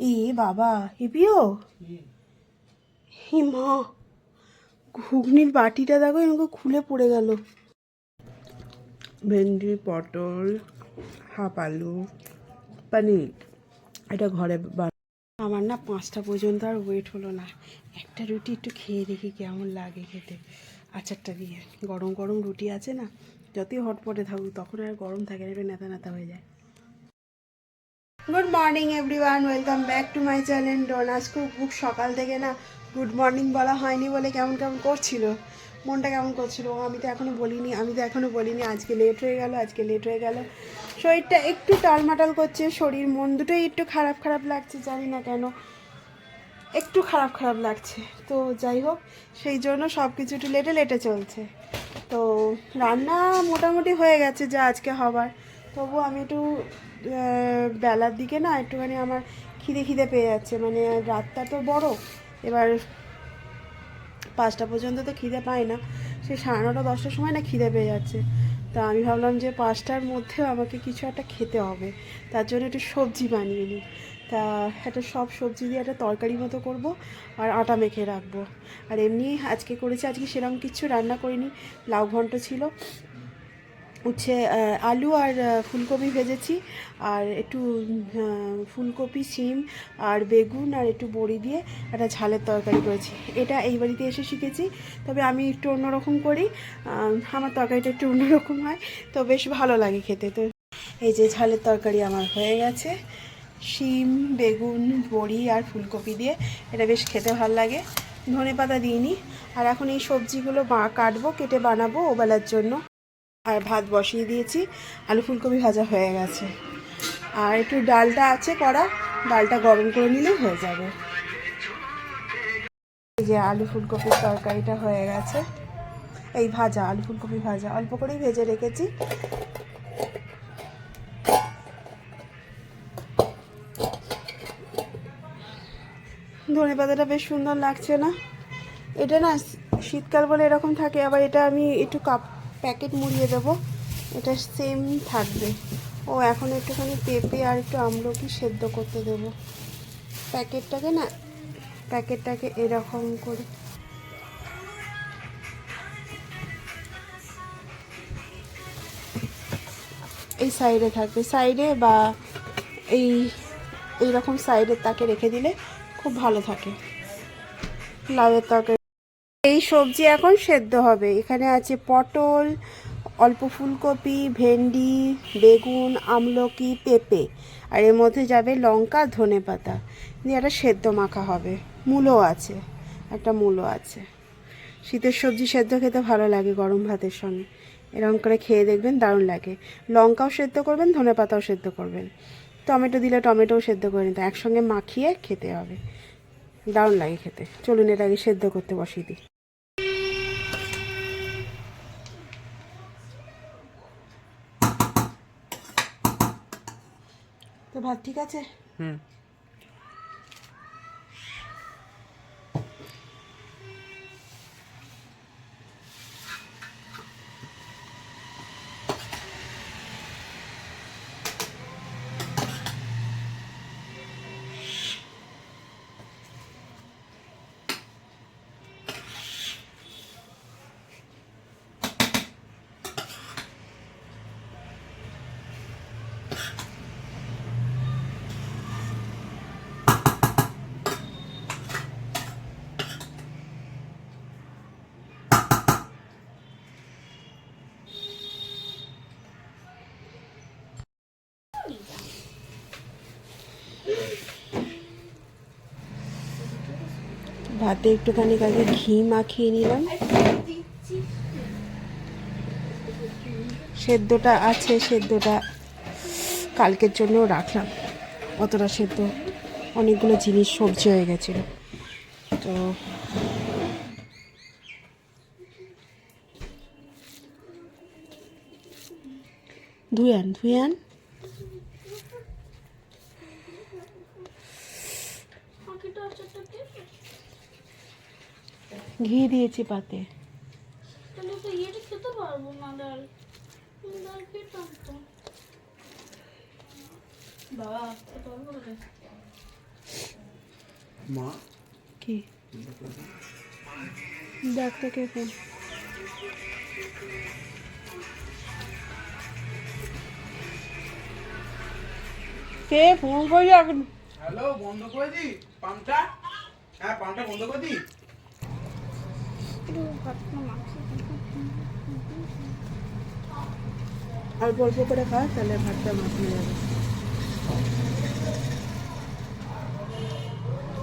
এ বাবা, হেপিও? হি মা, ঘুগনির বাটিটা দেখো এরকম খুলে পড়ে গেল। ভেন্ডি, পটল, হাফ আলু, পনির, এটা ঘরে আমার না পাঁচটা পর্যন্ত আর ওয়েট হলো না। একটা রুটি একটু খেয়ে দেখি কেমন লাগে খেতে। আচারটা দিয়ে। গরম গরম রুটি আছে না, যতই হটপটে থাকুক, তখন আর গরম থাকে না নেতা নেতা হয়ে যায়। Good morning everyone welcome back to my channel Dona's cook book সকাল থেকে না গুড মর্নিং বলা হয়নি বলে কেমন কেমন করছিল? মনটা কেমন করছিল? আমি তো এখনও বলিনি, আমি তো এখনও বলিনি। আজকে লেট হয়ে গেল, আজকে লেট হয়ে গেল। শরীরটা একটু টালমাটাল করছে, শরীর মন দুটোই একটু খারাপ খারাপ লাগছে, জানি না কেন। একটু খারাপ খারাপ লাগছে। তো যাই হোক, সেই জন্য সব কিছু একটু লেটে লেটে চলছে। তো রান্না মোটামুটি হয়ে গেছে যা আজকে হবার। তবু আমি একটু বেলার দিকে না একটুখানি আমার খিদে খিদে পেয়ে যাচ্ছে। মানে রাতটা তো বড়, এবার পাঁচটা পর্যন্ত তো খিদে পায় না। সেই সাড়ে নটা, দশটার সময় না খিদে পেয়ে যাচ্ছে। তা আমি ভাবলাম যে পাঁচটার মধ্যেও আমাকে কিছু একটা খেতে হবে। তার জন্য একটু সবজি বানিয়ে নিই। তা একটা সব সবজি দিয়ে একটা তরকারি মতো করব আর আটা মেখে রাখব। আর এমনি আজকে করেছি, আজকে সেরকম কিছু রান্না করিনি। লাউ ঘন্ট ছিল। উচ্ছে আলু আর ফুলকপি ভেজেছি। আর একটু ফুলকপি সিম আর বেগুন আর একটু বড়ি দিয়ে একটা ঝালের তরকারি করেছি। এটা এই বাড়িতে এসে শিখেছি। তবে আমি একটু অন্যরকম করি। আমার তরকারিটা একটু অন্যরকম হয়। তো বেশ ভালো লাগে খেতে। তো এই যে ঝালের তরকারি আমার হয়ে গেছে। শিম, বেগুন, বড়ি আর ফুলকপি দিয়ে এটা বেশ খেতে ভালো লাগে। ধনে পাতা দিইনি। আর এখন এই সবজিগুলো কাটবো, কেটে বানাবো ওবেলার জন্য। আর ভাত বসিয়ে দিয়েছি। আলু ফুলকপি ভাজা হয়ে গেছে। আর একটু ডালটা আছে করা ডালটা গরম করে নিলেই হয়ে যাবে। এই যে আলু ফুলকপির তরকারিটা হয়ে গেছে। এই ভাজা, আলু ফুলকপি ভাজা। অল্প করেই ভেজে রেখেছি। ধনে পাতাটা বেশ সুন্দর লাগছে না। এটা না শীতকাল বলে এরকম থাকে, আবার এটা আমি একটু কাপ প্যাকেট মুড়িয়ে দেবো। এটা সেম থাকবে। ও এখন একটুখানি পেঁপে আর একটু আমলকি সেদ্ধ করতে দেবো। প্যাকেটটাকে না, প্যাকেটটাকে এরকম করে। এই সাইডে থাকবে। সাইডে বা এই এই রকম সাইডের তাকে রেখে দিলে খুব ভালো থাকে। লাউয়ের তরকারি এই সবজি এখন সেদ্ধ হবে। এখানে আছে পটল, অল্প ফুলকপি, ভেন্ডি, বেগুন, আমলকি, পেঁপে। আর এর মধ্যে যাবে লঙ্কা, ধনে পাতা। দিয়ে একটা সেদ্ধ মাখা হবে। মূলো আছে। একটা মূলো আছে। শীতের সবজি সেদ্ধ খেতে ভালো লাগে গরম ভাতের সঙ্গে। এরকম করে খেয়ে দেখবেন দারুণ লাগে। লঙ্কাও সেদ্ধ করবেন, ধনে পাতাও সেদ্ধ করবেন। টমেটো দিলে টমেটোও সেদ্ধ করে নিতে একসঙ্গে মাখিয়ে খেতে হবে। দারুণ লাগে খেতে। চলুন এটা আগে সেদ্ধ করতে বসিয়ে দিই। ভাত ঠিক আছে? হুম। ভাতে একটুখানি আগে ঘি মাখিয়ে নিলাম। সেদ্ধটা আছে, সেদ্ধটা কালকের জন্য রাখলাম। অতটা সেদ্ধ অনেকগুলো জিনিস সবজি হয়ে গেছিল। তো ধুয়ে আন ধুয়ে আন ঘি দিয়েছি পাতে তাহলে তো ইয়েটা খেতে পারব না ডাল আমি ডাল খেতাম তো বাবা কত দিয়েছি পাতে। মা? কি? দেখ তো কে ফোন কে ফোন করে এখন? হ্যালো বন্ধ করে দি পাম্পটা হ্যাঁ পাম্পটা বন্ধ করে দি একটু ভাতটা মাখিয়ে দিই। অল্প অল্প করে খা তাহলে ভাতটা মাখিয়ে যাবে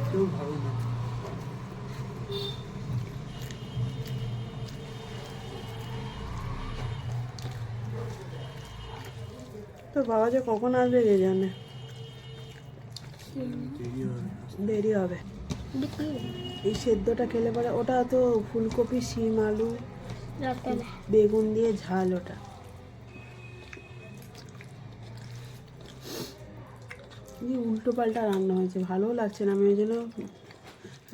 একটু ভালো না। তো বাবা যে কখন আসবে কে জানে? দেরি হবে? এই সেদ্ধটা খেলে পরে ওটা তো ফুলকপি শিম আলু বেগুন দিয়ে ঝাল ওটা। উল্টো পাল্টা রান্না হয়েছে ভালোও লাগছে না আমি ওই জন্য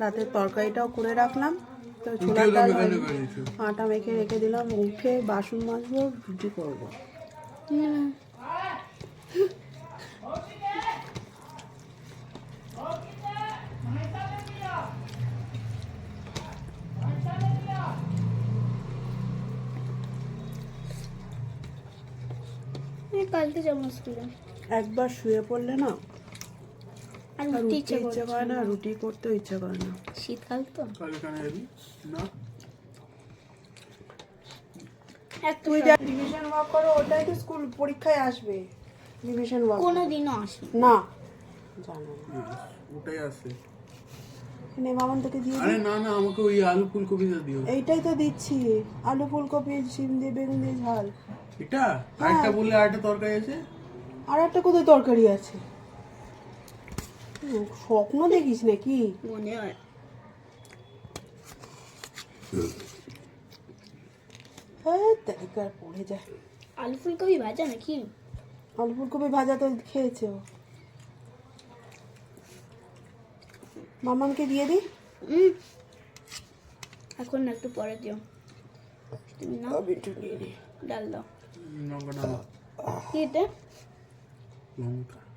রাতের তরকারিটাও করে রাখলাম। তো ছোলার ডাল। আটা মেখে রেখে দিলাম উঠে বাসন মাজবো রুটি করব। কালকে যাব স্কুলে। একবার শুয়ে পড়লে না আর আর ইচ্ছে করে না। রুটি করতেও ইচ্ছে করে না। শীতকাল তো। কাল এখানে যাবি? না? একটা তুই যা রিভিশন ওয়ার্ক করো ওটাই তো স্কুল পরীক্ষায় আসবে। রিভিশন ওয়ার্ক কোনো দিনও না। জানো ওটাই আছে। নে মামন তোকে দিয়ে আরে না না আমাকে ওই আলু ফুলকপিটা দিও। এইটাই তো দিচ্ছি। আলু ফুলকপি শিম দিয়ে বেগুন দিয়ে ঝাল। এটা? আরেকটা বললে আরেকটা তরকারি আছে? আর একটা কোথায় তরকারি আছে? স্বপ্ন দেখিস নাকি? মনে হয়। হ্যাঁ তালিকার পড়ে যায় আলু ফুলকপি ভাজা নাকি? আলু ফুলকপি ভাজা তো খেয়েছে ও। মামানকে দিয়ে উম। এখন না একটু পরে দিও। তুমি না একটু নিয়ে ডাল দাও। লঙ্কাটা দাও। কি এটা? লঙ্কা।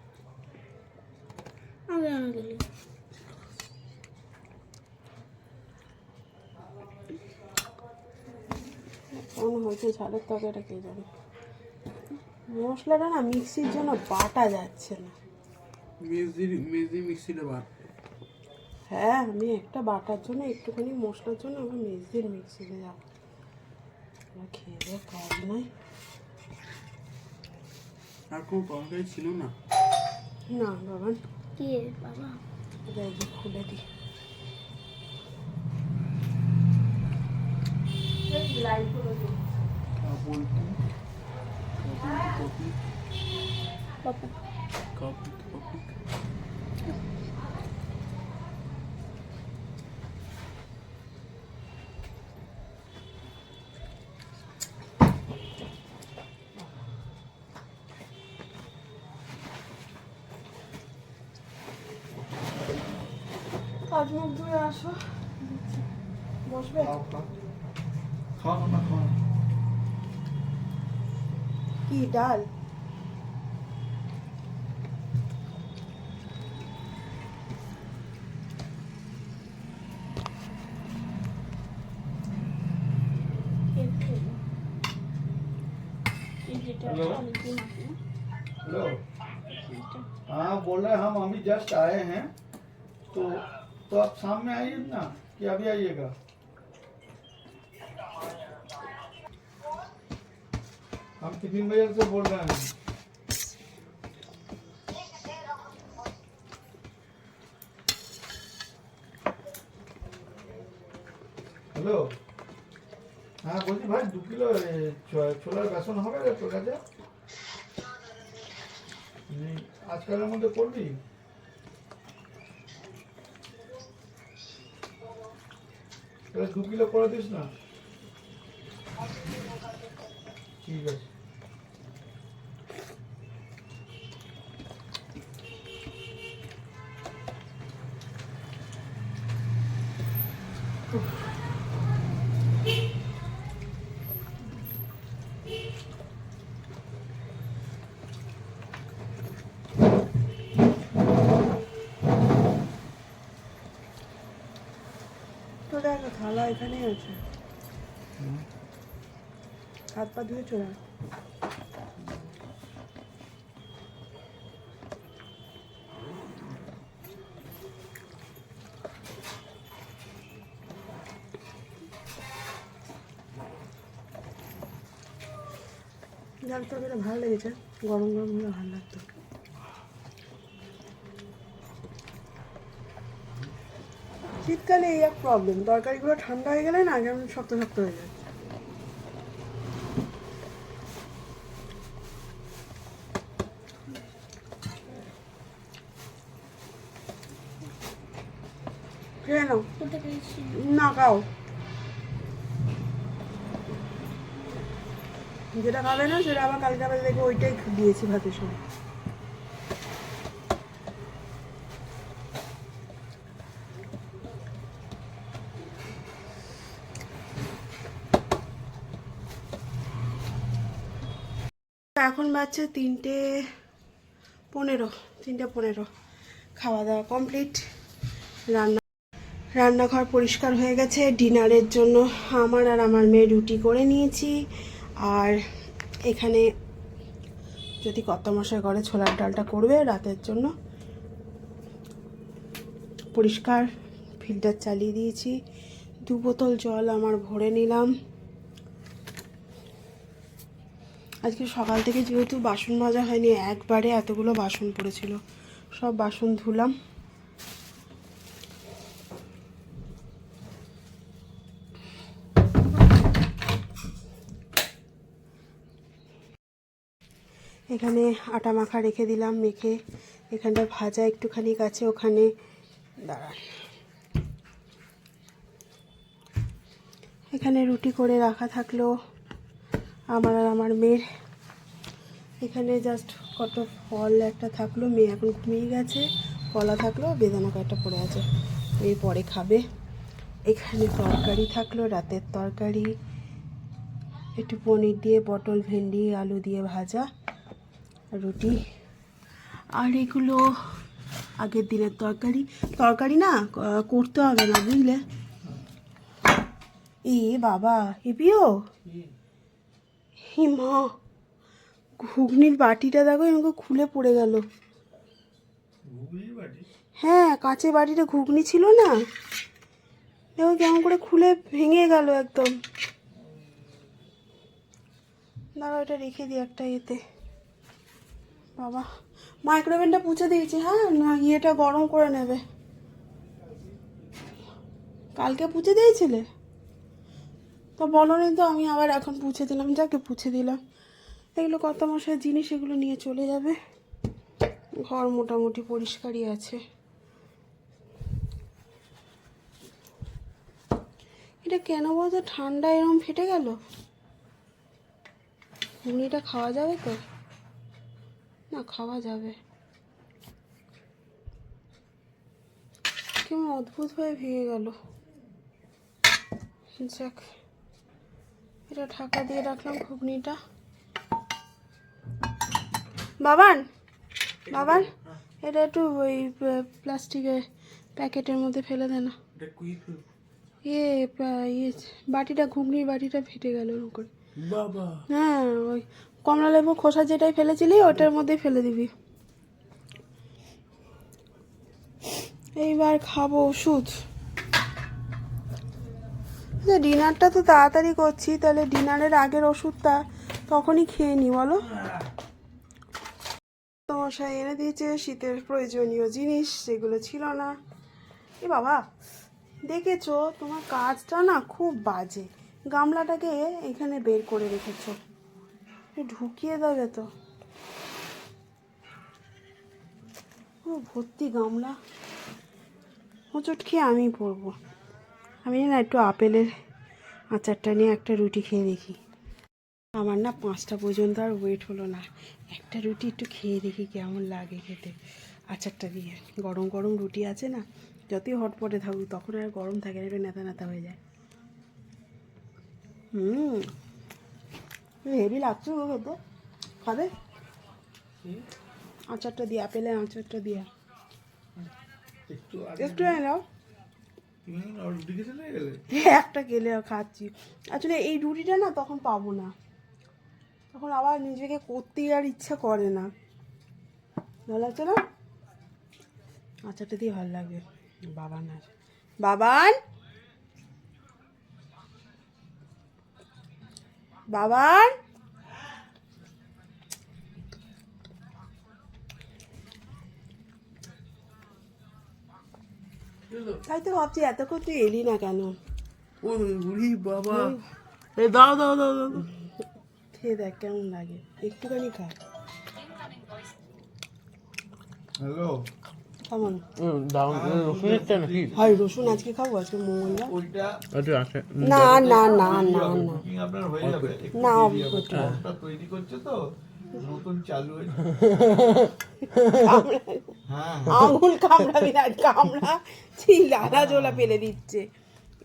আমি আনো গেলি কেমন হয়েছে ঝালের তরকারিটা কে জানে মশলাটা না মিক্সির জন্য বাটা যাচ্ছে না। মেজি মেজি মিক্সিতে ভাত হ্যাঁ আমি একটা বাটার জন্য একটুখানি মশলার জন্য আমি মেজদির মিক্সিতে যাব খেয়ে দেয়ে কাজ নাই। আর কোনো তরকারি ছিল না? না বাবান এ বাবা। খুলে দিই। কপি কপি কপি কাজ মুখ ধুয়ে আসো বসবে খাও না খাও কি ডাল এই যেটা হ্যালো? আলু দিয়ে মাখি না, हेलो এইটা। हाँ बोल रहे हैं हम अभी जस्ट आए हैं तो तो आप शाम में आइए ना कि अभी आइएगा हम टिफिन बाजार से बोल रहे हैं হ্যালো হ্যাঁ বলছি ভাই দু কিলো এ, ছ- ছোলার বেসন হবে রে তোর কাছে নেই। আজকালের মধ্যে করবি দু কিলো করে দিস না। ঠিক আছে। থালা এখানেই আছে হাত পা ধুয়ে চলে আয়। ডাল ভালো লেগেছে, গরম গরম হলে ভালো লাগতো শীতকালে এই এক প্রবলেম তরকারিগুলো ঠান্ডা হয়ে গেলে না কেমন শক্ত শক্ত হয়ে যায়। খেয়ে নাও। না খাও। যেটা খাবে না সেটা আবার কালকে আবার দেখবে ওইটাই দিয়েছি ভাতের সময় এখন বাজছে তিনটে পনেরো তিনটে পনেরো। খাওয়া দাওয়া কমপ্লিট রান্না, রান্নাঘর পরিষ্কার হয়ে গেছে। ডিনারের জন্য আমার আর আমার মেয়ে রুটি করে নিয়েছি। আর এখানে যদি কত মশাই করে, ছোলার ডালটা করবে রাতের জন্য। পরিষ্কার ফিল্টার চালিয়ে দিয়েছি। দু বোতল জল আমার ভরে নিলাম। আজকে সকাল থেকে যেহেতু বাসন মাজা হয়নি, একবারে এতগুলো বাসন পড়েছিল। সব বাসন ধুলাম। এখানে আটা মাখা রেখে দিলাম, মেখে। এখানটা ভাজা একটুখানি আছে ওখানে দাঁড়ান। এখানে রুটি করে রাখা থাকল। আমার আর আমার মেয়ের। এখানে জাস্ট কত ফল একটা থাকল, মেয়ে এখন ঘুমিয়ে গেছে, কলা থাকল, বেদানা কয়েকটা পড়ে আছে। মেয়ে পরে খাবে। এখানে তরকারি থাকল, রাতের তরকারি। একটু পনির দিয়ে, পটল, ভেন্ডি, আলু দিয়ে ভাজা, রুটি। আর এগুলো আগের দিনের তরকারি। তরকারি না করতে হবে না, বুঝলে? এ বাবা, এপিও? হি মা, ঘুগনির বাটিটা দেখো, এরকম খুলে পড়ে গেল। হ্যাঁ কাঁচের বাটিটা ঘুগনি ছিল না? দেখো কেমন করে খুলে ভেঙে গেল একদম। দাঁড়াও, এটা রেখে দিই একটা ইয়েতে। বাবা মাইক্রোওভেনটা পুছে দিয়েছি হ্যাঁ না, ইয়েটা গরম করে নেবে। কালকে পুছে দিয়েছিলে? তো বলো নি তো, আমি আবার এখন পুছে দিলাম, যাকে পুছে দিলাম। এগুলো কত মশার জিনিস এগুলো নিয়ে চলে যাবে। ঘর মোটামুটি পরিষ্কারই আছে। এটা কেন বলতো, ঠান্ডা এরম ফেটে গেল? ঘুগনিটা খাওয়া যাবে তো? না, খাওয়া যাবে। কেমন অদ্ভুত হয়ে ভেঙে গেল। যাক। এটা ঢাকা দিয়ে রাখলাম ঘুগনিটা। বাবান বাবান এটা একটু ওই প্লাস্টিকের প্যাকেটের মধ্যে ফেলে দে না। ইয়ে ইয়ে বাটিটা ঘুগনির বাটিটা ফেটে গেল ওরকম করে। বাবা। হ্যাঁ ওই কমলা লেবু খোসা যেটাই ফেলেছিলি ওটার মধ্যেই ফেলে দিবি। এইবার খাব ওষুধ। আচ্ছা ডিনারটা তো তাড়াতাড়ি করছি, তাহলে ডিনারের আগের ওষুধটা তখনই খেয়ে নি, বলো। মশাই, এনে দিয়েছে শীতের প্রয়োজনীয় জিনিস যেগুলো ছিল না। এ বাবা, দেখেছ, তোমার কাজটা না খুব বাজে। গামলাটাকে এখানে বের করে রেখেছ। ঢুকিয়ে দেবে তো। ও, ভর্তি গামলা। হোঁচট খেয়ে আমি পড়ব। আমি না একটু আপেলের আচারটা নিয়ে একটা রুটি খেয়ে দেখি। আমার না পাঁচটা পর্যন্ত আর ওয়েট হলো না। একটা রুটি একটু খেয়ে দেখি কেমন লাগে খেতে। আচারটা দিয়ে। গরম গরম রুটি আছে না যতই হটপটে থাকুক তখন আর গরম থাকে না একটু নেতা নেতা হয়ে যায়। হুম। হেভি লাগছে গো খেতে। খাবে? আচারটা দিয়ে আপেলের আচারটা দিয়ে। একটু একটু এনে নাও। একটা গেলে খাচ্ছি। আসলে এই রুটিটা না তখন পাবো না। তখন আবার নিজেকে করতেই আর ইচ্ছা করে না। ভালো লাগছে না? আচারটা দিয়ে ভালো লাগবে বাবান আর বাবান? বাবান? তাই তো ভাবছি এতক্ষণ তুই এলি না কেন? উড়ি বাবা। এ দাও দাও দাও দাও খেয়ে দেখ কেমন লাগে। একটুখানি খা। হ্যালো। কেমন দাও রসুনেরটা নাকি হয় রসুন আজকে খাব? আজকে মঙ্গলবার? ওইটা আচ্ছা আছে। না না না না না আপনার হয়ে যাবে। না, তৈরি করছে তো নতুন চালু হয়েছে হ্যাঁ আঙুল কামড়াবি না কামড়া ছি লালা জোলা ফেলে দিচ্ছে।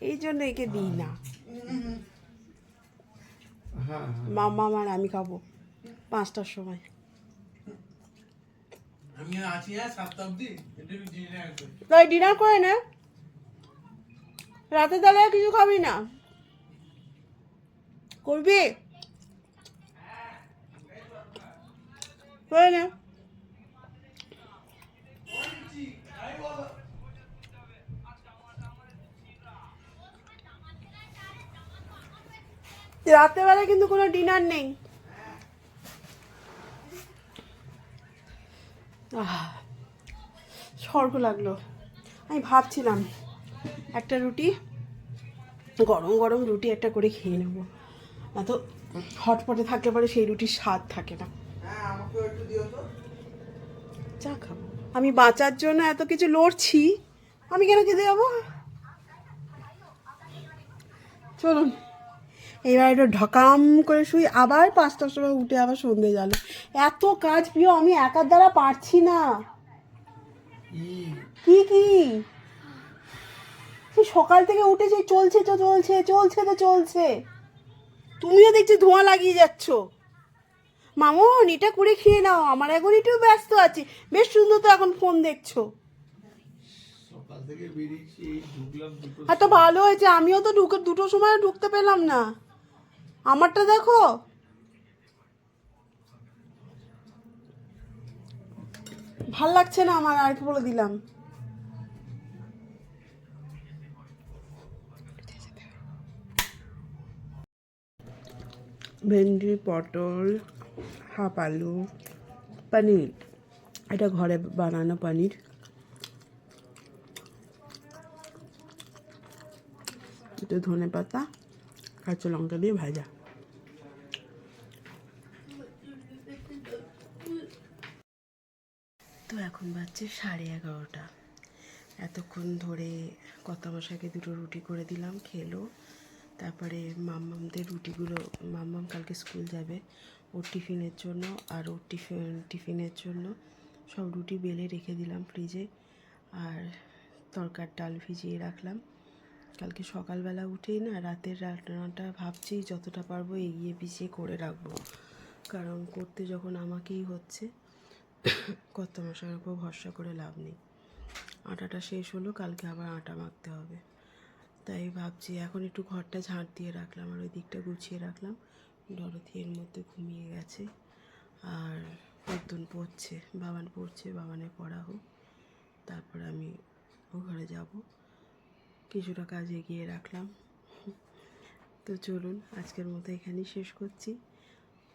এই জন্য একে দিই না। হ্যাঁ মামা আমার আমি খাব। পাঁচটার সময়। হ্যাঁ তাই ডিনার করে না। রাতে তাহলে আর কিছু খাবি না। করবি? করে না। রাত্রেবেলা কিন্তু কোনো ডিনার নেই। আহ স্বর্গ লাগল। আমি ভাবছিলাম একটা রুটি গরম গরম রুটি একটা করে খেয়ে নেব। না তো হটপটে থাকলে পরে সেই রুটির স্বাদ থাকে না। হ্যাঁ চা খাব। আমি বাঁচার জন্য এত কিছু লড়ছি আমি কেন খেতে যাব? চলুন। এবার একটু ঢকাম করে শুই আবার পাঁচটার সময় উঠে আবার সন্ধে গেল এত কাজ প্রিয় আমি একার দ্বারা পারছি না। কি কি? সকাল থেকে উঠেছে চলছে তো চলছে চলছে তো চলছে। তুমিও দেখছি ধোঁয়া লাগিয়ে যাচ্ছ। মামন এটা করে খেয়ে নাও আমার এখন একটু ব্যস্ত আছি। বেশ সুন্দর তো এখন ফোন দেখছ। আর তো ভালো হয়েছে আমিও তো ঢুকে দুটো সময় ঢুকতে পেলাম না। আমারটা দেখো। ভালো লাগছে না আমার, আর কি বলে দিলাম। ভেন্ডি, পটল, হাফ আলু, পনির। এটা ঘরে বানানো পনির। একটু ধনে পাতা কাঁচা লঙ্কা দিয়ে ভাজা তো এখন বাজছে সাড়ে এগারোটা। এতক্ষণ ধরে কর্তা মশাইকে দুটো রুটি করে দিলাম, খেলো। তারপরে মাম্মামদের রুটিগুলো, মাম্মাম কালকে স্কুল যাবে ওর টিফিনের জন্য আর ওর টিফিন, টিফিনের জন্য সব রুটি বেলে রেখে দিলাম ফ্রিজে আর তরকার ডাল ভিজিয়ে রাখলাম। কালকে সকালবেলা উঠেই না রাতের রান্নাটা ভাবছি যতটা পারব এগিয়ে পিছিয়ে করে রাখব। কারণ করতে যখন আমাকেই হচ্ছে কত মশার উপর ভরসা করে লাভ নেই। আটাটা শেষ হলো, কালকে আবার আটা মাখতে হবে। তাই ভাবছি এখন একটু ঘরটা ঝাঁট দিয়ে রাখলাম আর ওই দিকটা গুছিয়ে রাখলাম। ডরথি এর মধ্যে ঘুমিয়ে গেছে আর পদ্মন পড়ছে, বাবান পড়ছে, বাবানের পড়া হোক। তারপর আমি ও ঘরে যাব। কিছুটা কাজ এগিয়ে রাখলাম। তো চলুন, আজকের মতো এখানেই শেষ করছি।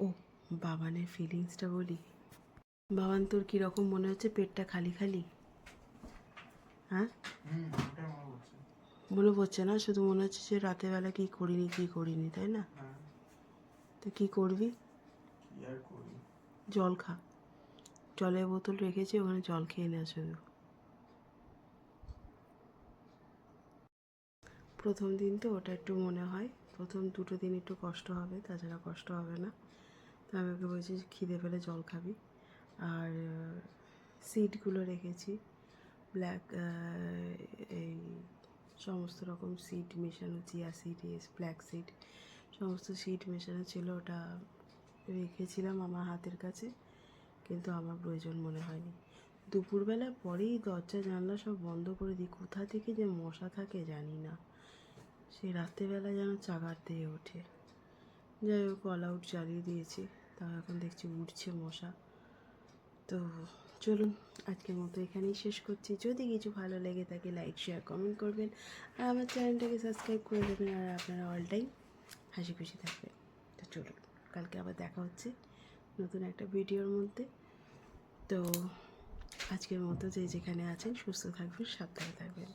ও, বাবানের ফিলিংসটা বলি। বাবান তোর কীরকম মনে হচ্ছে পেটটা খালি খালি? হ্যাঁ? মনে পড়ছে না? শুধু মনে হচ্ছে যে রাতের বেলা কী করিনি কী করিনি তাই না? হ্যাঁ। তো কী করবি? জল খা। জলের বোতল রেখেছি ওখানে জল খেয়ে নেওয়া শুধু। প্রথম দিন তো ওটা একটু মনে হয়। প্রথম দুটো দিন একটু কষ্ট হবে তাছাড়া কষ্ট হবে না। তো আমি ওকে বলছি খিদে পেলে জল খাবি। আর সিডগুলো রেখেছি। ব্ল্যাক এই সমস্ত রকম সিড মেশানো চিয়া সিড ব্ল্যাক সিড সমস্ত সিড মেশানো ছিল, ওটা রেখেছিলাম আমার হাতের কাছে, কিন্তু আমার প্রয়োজন মনে হয়নি। দুপুরবেলা পরেই দরজা, জানলা সব বন্ধ করে দিই, কোথা থেকে যে মশা থাকে জানি না। সে রাত্রেবেলা যেন চাগার দিয়ে ওঠে। যাই হোক অল আউট জ্বালিয়ে দিয়েছি। তাও এখন দেখছি উঠছে মশা। তো চলুন আজকের মতো এখানেই শেষ করছি। যদি কিছু ভালো লেগে থাকে লাইক শেয়ার কমেন্ট করবেন। আর আমার চ্যানেলটাকে সাবস্ক্রাইব করে দেবেন আর আপনারা অল টাইম হাসি খুশি থাকবেন। তো চলুন, কালকে আবার দেখা হচ্ছে নতুন একটা ভিডিওর মধ্যে। তো আজকের মতো যে যেখানে আছেন, সুস্থ থাকবেন, সাবধানে থাকবেন।